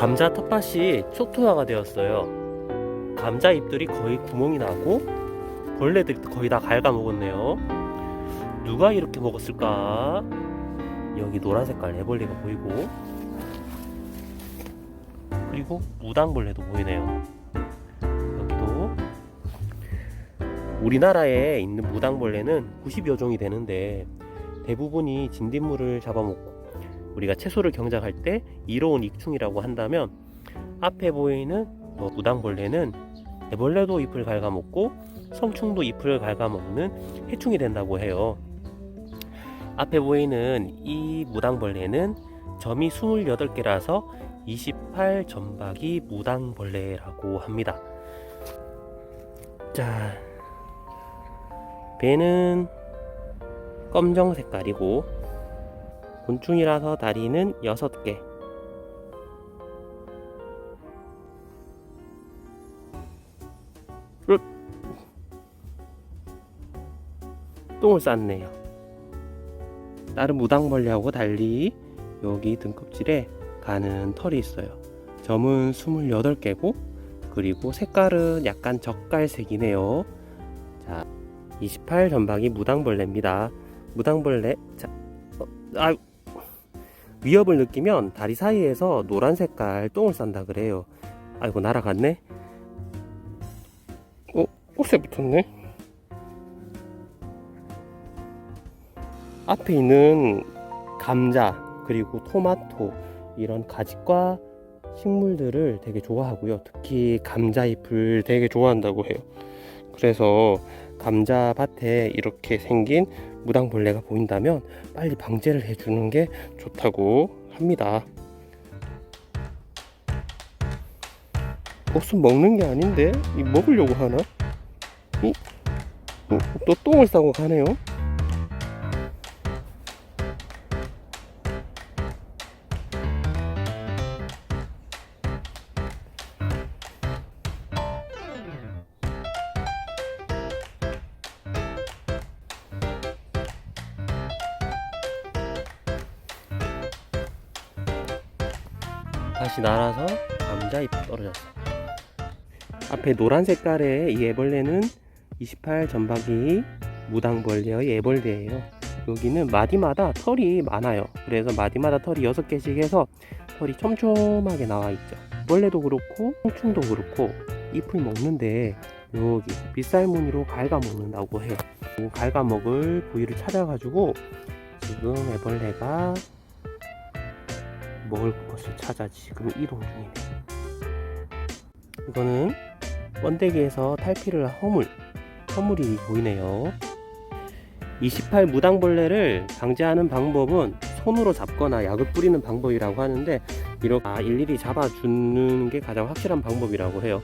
감자 텃밭이 초토화가 되었어요. 감자 잎들이 거의 구멍이 나고 벌레들이 거의 다 갉아먹었네요. 누가 이렇게 먹었을까? 여기 노란 색깔 애벌레가 보이고 그리고 무당벌레도 보이네요. 여기도 우리나라에 있는 무당벌레는 90여 종이 되는데 대부분이 진딧물을 잡아먹고 우리가 채소를 경작할 때 이로운 익충이라고 한다면 앞에 보이는 뭐 무당벌레는 애벌레도 잎을 갉아먹고 성충도 잎을 갉아먹는 해충이 된다고 해요. 앞에 보이는 이 무당벌레는 점이 28개라서 28 점박이 무당벌레라고 합니다. 자, 배는 검정 색깔이고 곤충이라서 다리는 6개. 으악. 똥을 쌌네요. 다른 무당벌레하고 달리 여기 등껍질에 가는 털이 있어요. 점은 28개고 그리고 색깔은 약간 젓갈색이네요. 자, 28 점박이 무당벌레입니다. 무당벌레 자, 어, 아 위협을 느끼면 다리 사이에서 노란 색깔 똥을 싼다 그래요. 아이고 날아갔네. 어, 꽃에 붙었네. 앞에 있는 감자 그리고 토마토 이런 가지과 식물들을 되게 좋아하고요. 특히 감자잎을 되게 좋아한다고 해요. 그래서 감자 밭에 이렇게 생긴 무당벌레가 보인다면 빨리 방제를 해주는 게 좋다고 합니다. 무슨 먹는 게 아닌데 이 먹으려고 하나? 이, 어, 또 똥을 싸고 가네요. 다시 날아서 감자잎 떨어졌어. 앞에 노란 색깔의 이 애벌레는 28 점박이 무당벌레의 애벌레예요. 여기는 마디마다 털이 많아요. 그래서 마디마다 털이 6개씩 해서 털이 촘촘하게 나와 있죠. 벌레도 그렇고 홍충도 그렇고 잎을 먹는데 여기 빗살무늬로 갉아먹는다고 해요. 그 갉아먹을 부위를 찾아가지고 지금 애벌레가 먹을 것을 찾아 지금 이동 중이네. 이거는 번데기에서 탈피를 한 허물, 허물이 보이네요. 28 무당벌레를 방제하는 방법은 손으로 잡거나 약을 뿌리는 방법이라고 하는데 이렇게 아, 일일이 잡아주는 게 가장 확실한 방법이라고 해요.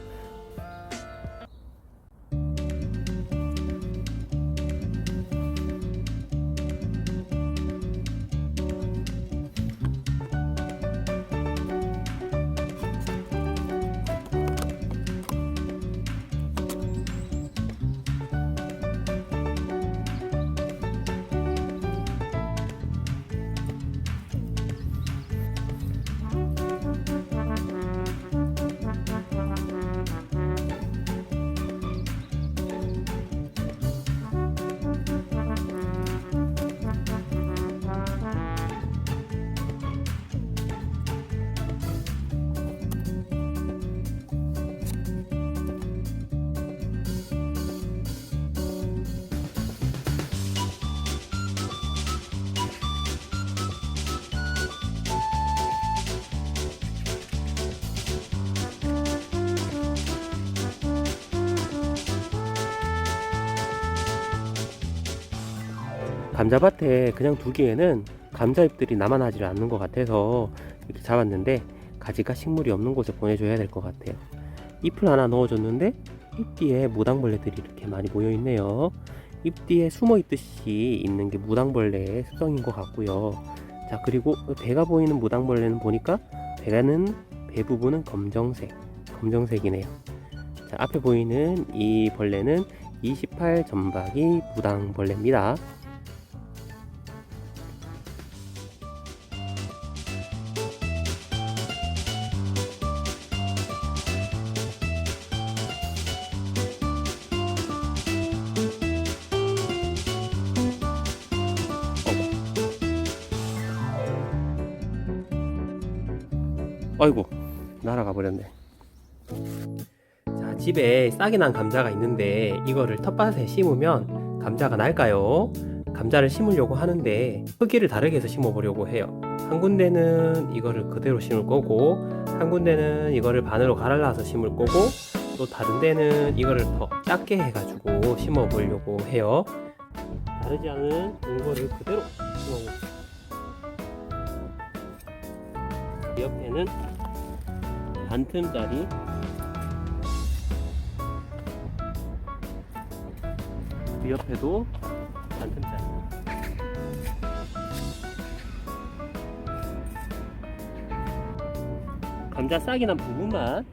감자밭에 그냥 두기에는 감자잎들이 남아나질 않는 것 같아서 이렇게 잡았는데 가지가 식물이 없는 곳에 보내줘야 될 것 같아요. 잎을 하나 넣어줬는데 잎 뒤에 무당벌레들이 이렇게 많이 모여 있네요. 잎 뒤에 숨어 있듯이 있는 게 무당벌레의 습성인 것 같고요. 자 그리고 배가 보이는 무당벌레는 보니까 배가는 배 부분은 검정색, 검정색이네요. 자 앞에 보이는 이 벌레는 28 점박이 무당벌레입니다. 아이고 날아가 버렸네. 자 집에 싹이 난 감자가 있는데 이거를 텃밭에 심으면 감자가 날까요? 감자를 심으려고 하는데 크기를 다르게 해서 심어 보려고 해요. 한 군데는 이거를 그대로 심을 거고 한 군데는 이거를 반으로 갈라서 심을 거고 또 다른 데는 이거를 더 작게 해가지고 심어 보려고 해요. 다르지 않은 이거를 그대로 심어볼게요. 옆에는 반틈짜리. 그 옆에도 반틈짜리. 감자 싹이 난 부분만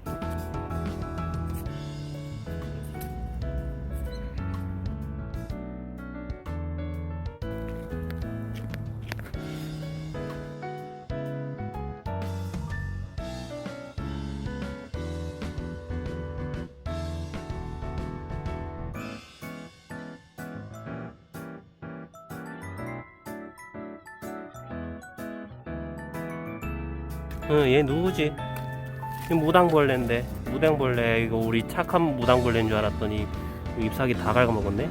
응, 얘 누구지? 이 무당벌레인데 무당벌레 이거 우리 착한 무당벌레인 줄 알았더니 ip삭이 다 갉아먹었네